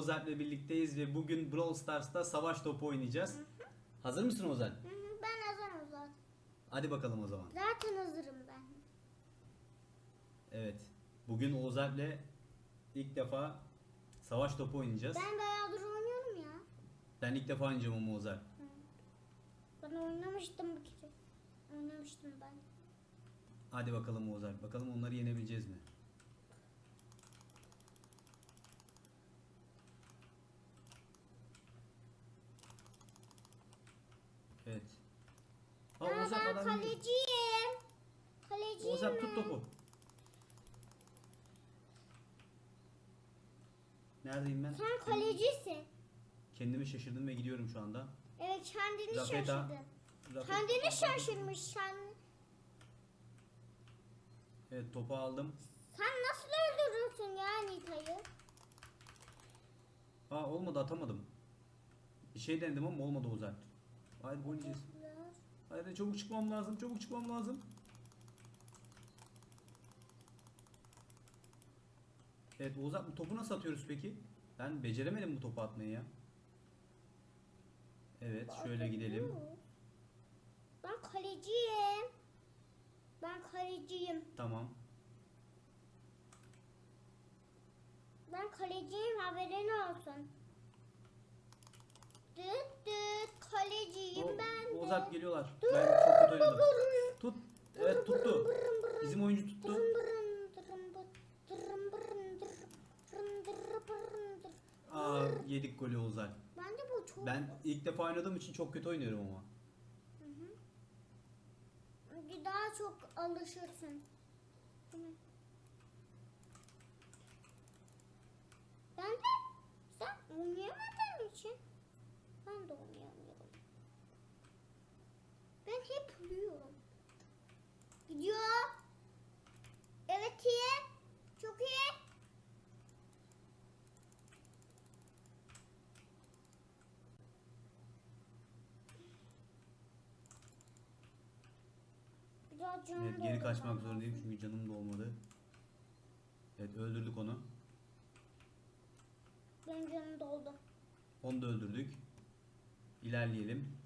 Oğuz Alp'le birlikteyiz ve bugün Brawl Stars'ta savaş topu oynayacağız. Hazır mısın? Hı hı, Ben hazırım zaten. Hadi bakalım o zaman. Zaten hazırım ben. Evet. Bugün Oğuz Alp'le ilk defa savaş topu oynayacağız. Ben bayağıdır oynuyorum ya. Ben ilk defa oynayacağım ama Oğuz Alp. Ben oynamıştım bir kere. Oynamıştım ben. Hadi bakalım Oğuz Alp. Bakalım onları yenebileceğiz mi? Evet. Aa, Aa, Alp ben adam- kaleciyim. Kaleciyim Alp ben. tut topu. Neredeyim ben? Sen kalecisin. Kendimi şaşırdım ve gidiyorum şu anda. Evet kendini Rafeta- şaşırdın. Rafet- Kendini şaşırmış sen. Evet topu aldım. Sen nasıl öldürürsün ya Nita'yı? Aa olmadı atamadım. Bir şey denedim ama olmadı Alp. Hayır gol yiyeceğiz. Hayır çabuk çıkmam lazım. Çabuk çıkmam lazım. Evet Oğuz Alp bu topu nasıl atıyoruz peki? Ben beceremedim bu topu atmayı ya. Evet şöyle gidelim. Ben kaleciyim. Ben kaleciyim. Tamam. Ben kaleciyim haberin olsun. Düt düt kaleciyim O, ben geliyorlar. Dur, Ben çok kötü oynadım. Tut. Evet tuttu. Bizim oyuncu tuttu. Aa yedik golü Alp. Ben de bu çok... Ben ilk defa oynadığım için çok kötü oynuyorum ama. Hı hı. Daha çok alışırsın. Ben de sen oynayamadığın için ben de oynayamıyorum. Ben hep ölüyorum. Gidiyor. Evet iyi. Çok iyi. Biraz canım Evet geri doldu kaçmak bana. zorundayım çünkü canım da olmadı. Evet öldürdük onu. Benim canım doldu. Onu da öldürdük. İlerleyelim.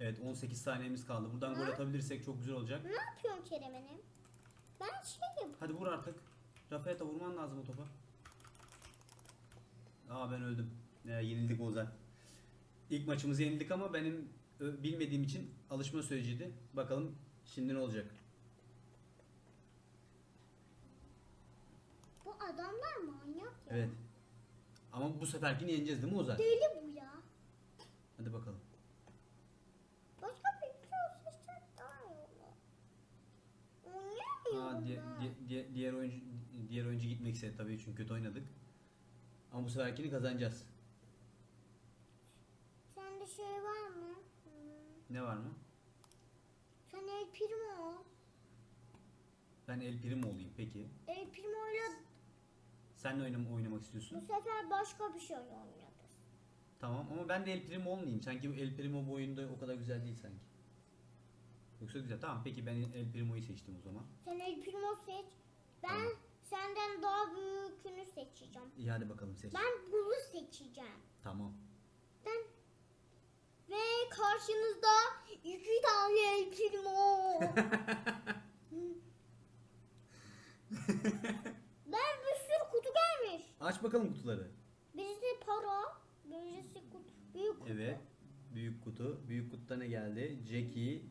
Evet 18 saniyemiz kaldı. Buradan gol atabilirsek çok güzel olacak. Ne yapıyorsun Kerem'im? Ben şey yapıyorum. Hadi vur artık. Rafael'e vurman lazım o topa. Aa ben öldüm. Ya, yenildik Ozan. İlk maçımızı yenildik ama benim ö, bilmediğim için alışma süreciydi. Bakalım şimdi ne olacak? Bu adamlar manyak ya. Evet. Ama bu seferkini yeneceğiz değil mi Ozan? Deli bu ya. Hadi bakalım. Başka bir şey olsa işte daha iyi olur. Aa, diğer, oyuncu diğer oyuncu gitmek istedi tabii çünkü kötü oynadık. Ama bu seferkini kazanacağız. Sende şey var mı? Hmm. Ne var mı? Sen El Primo ol. Ben El Primo olayım peki. El Primo ile Sen ne oynam oynamak bu istiyorsun? sefer başka bir şey oynarız. Tamam ama ben de El Primo olmayayım. Sanki bu El Primo bu oyunda o kadar güzel değil sanki. Yoksa güzel. Tamam peki ben El Primo'yu seçtim o zaman. Sen El Primo seç. Ben Tamam. senden daha büyükünü seçeceğim. İyi hadi bakalım seç. Ben bunu seçeceğim. Tamam. Ben ve karşınızda iki tane El Primo. ben bir sürü kutu gelmiş. Aç bakalım kutuları. Birisi para, birisi kutu, büyük kutu. Evet. Büyük kutu. Büyük kutuda ne geldi? Jackie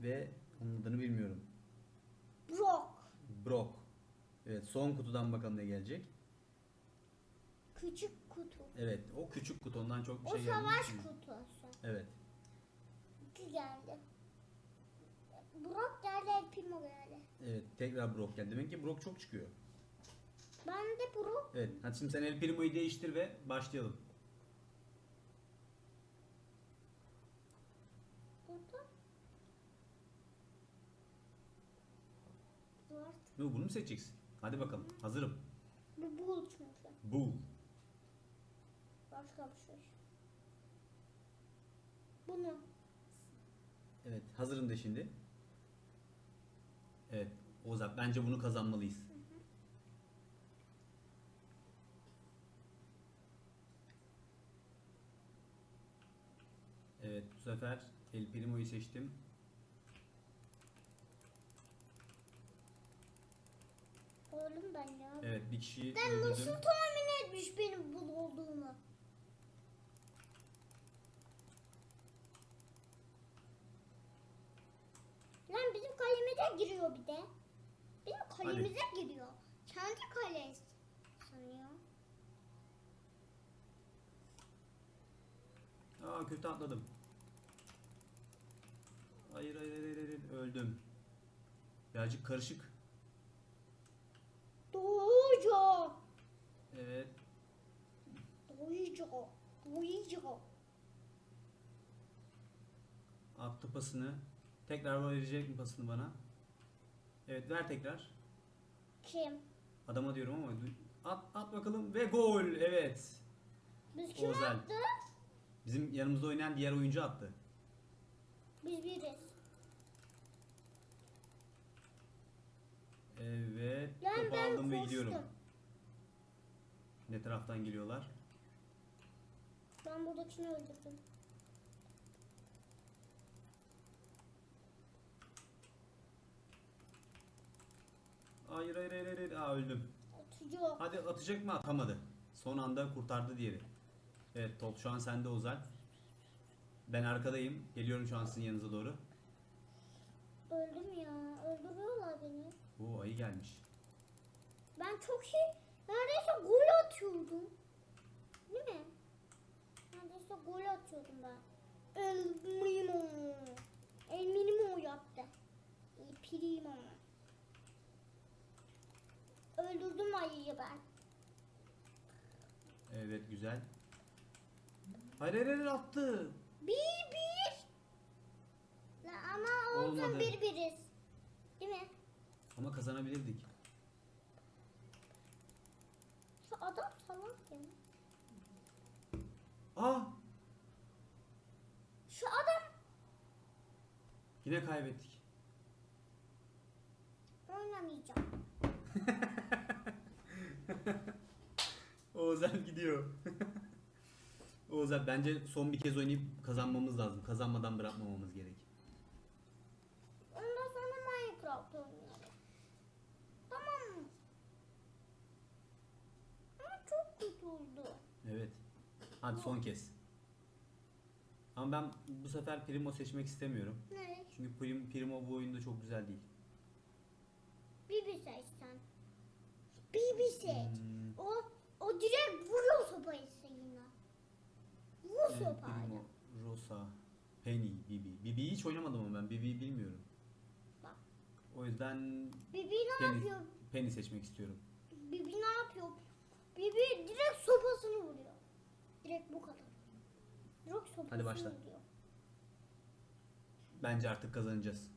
ve onun adını bilmiyorum. Brock, Brock. Evet son kutudan bakalım ne gelecek. küçük kutu. Evet o küçük kutu ondan çok bir O şey geldi. savaş kutusu. Evet. İki geldi. Brock geldi, El Primo geldi. Evet tekrar Brock geldi. Demek ki Brock çok çıkıyor. Ben de Brock. Evet hadi şimdi sen El Primo'yu değiştir ve başlayalım. Ne bu, bunu mu seçeceksin? Hadi bakalım. Hazırım. Bu bul çünkü. Bul. Başka bir şey. Bunu. Evet. Hazırım de şimdi. Evet. Ozan bence bunu kazanmalıyız. Hı hı. Evet bu sefer El Primo'yu seçtim. Oğlum ben ya. Evet bir kişiyi Ben nasıl öldürdüm. tahmin etmiş benim bul olduğumu? Lan bizim kalemize giriyor bir de. Bizim kalemize giriyor. Kendi kalesi sanıyor. Aa kötü atladım. Hayır hayır hayır hayır, hayır. öldüm. Birazcık karışık. Doyucu. Attı pasını. Tekrar verecek mi pasını bana? Evet ver tekrar. Kim? Adama diyorum ama at at bakalım ve gol. Evet. Biz kim Ozel. attı? Bizim yanımızda oynayan diğer oyuncu attı. Biz biriz. Evet. Lan Topu ben aldım ve koştum. gidiyorum. Ne taraftan geliyorlar? Ben buradakini öldürdüm. Hayır hayır hayır hayır. Aa öldüm. Atıcı. Hadi atacak mı? Atamadı. Son anda kurtardı diğeri. Evet top şu an sende Ozal. Ben arkadayım. Geliyorum şu an sizin yanınıza doğru. Öldüm ya. Öldürüyorlar beni. Oo ayı gelmiş. Ben çok iyi. Neredeyse gol atıyordum. Değil mi? Neredeyse gol atıyordum ben. El Primo. El Minimo yaptı. El Primo. Öldürdüm ayıyı ben. Evet güzel. Hayır hayır hayır attı. Bir bir. La ama olsun Olmadı. bir biriz. Değil mi? Ama kazanabilirdik. Şu adam salak ya. Aa Şu adam yine kaybettik. oynamayacağım. Oğuzhan gidiyor. Oğuzhan bence son bir kez oynayıp kazanmamız lazım. Kazanmadan bırakmamamız gerek. Ondan sonra Minecraft oynayalım. Tamam mı? Ama çok kötü oldu. Evet. Hadi son kez. Ama ben bu sefer Primo seçmek istemiyorum. Ne? Çünkü Prim, Primo bu oyunda çok güzel değil. Bibi seç sen. Bibi seç. Hmm, O, o direkt vuruyor sopayı yine. Vur evet, sopayla. Primo, Rosa, Penny, Bibi. Bibi'yi hiç oynamadım ama ben Bibi'yi bilmiyorum. Bak. O yüzden Bibi ne Penny, yapıyor? Penny seçmek istiyorum. Bibi ne yapıyor? Bibi direkt sopasını vuruyor. Direkt bu kadar. Direkt sopasını Hadi başla. vuruyor. Bence artık kazanacağız.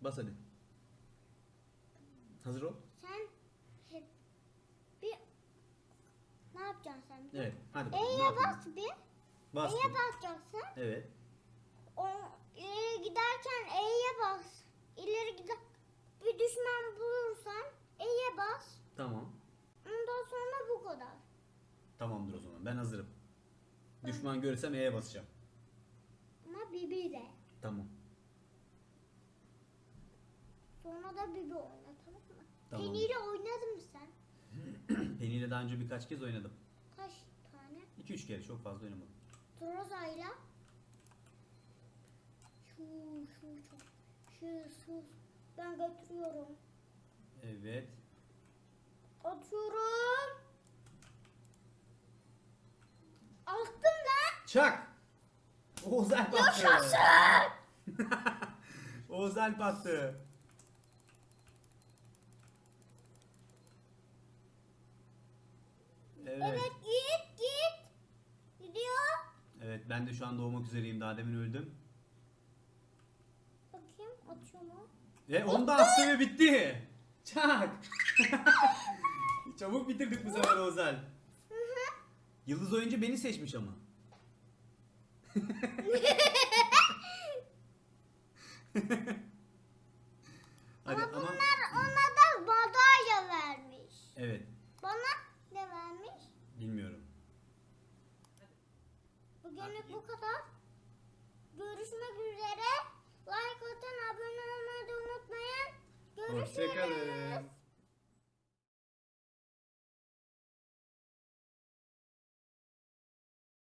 Bas hadi. Hazır ol. Sen hep bir ne yapacaksın sen? Evet. Hadi bakalım. ne E'ye yapayım? bas bir. Bastım. E'ye basacaksın. Evet. O ileri giderken E'ye bas. İleri gider. Bir düşman bulursan E'ye bas. Tamam. Ondan sonra bu kadar. Tamamdır o zaman. Ben hazırım. Düşman görürsem E'ye basacağım. Ama Bibi de. Tamam. Sonra da Bibi oyna tamam mı? Tamam. Penny ile oynadın mı sen? Penny ile daha önce birkaç kez oynadım. Kaç tane? 2-3 kere çok fazla oynamadım. Troza'yla şu şu şu şu şu ben götürüyorum. Evet. Atıyorum. Attım lan. Çak! Oğuz Alp attı. Yaşasın. Oğuz Alp attı. Evet. Evet git git. Gidiyor. Evet ben de şu an doğmak üzereyim. Daha demin öldüm. Bakayım atıyor mu? Ve onu da attı ve bitti. Çak! Çabuk bitirdik bu sefer Oğuz Alp. Yıldız oyuncu beni seçmiş ama. Hadi ama ama bunlar ona da madalya vermiş. evet Bana ne vermiş? bilmiyorum. Bugünlük bu kadar. görüşmek üzere. Like atın, abone olmayı da unutmayın. Görüşürüz. Hoşçakalın.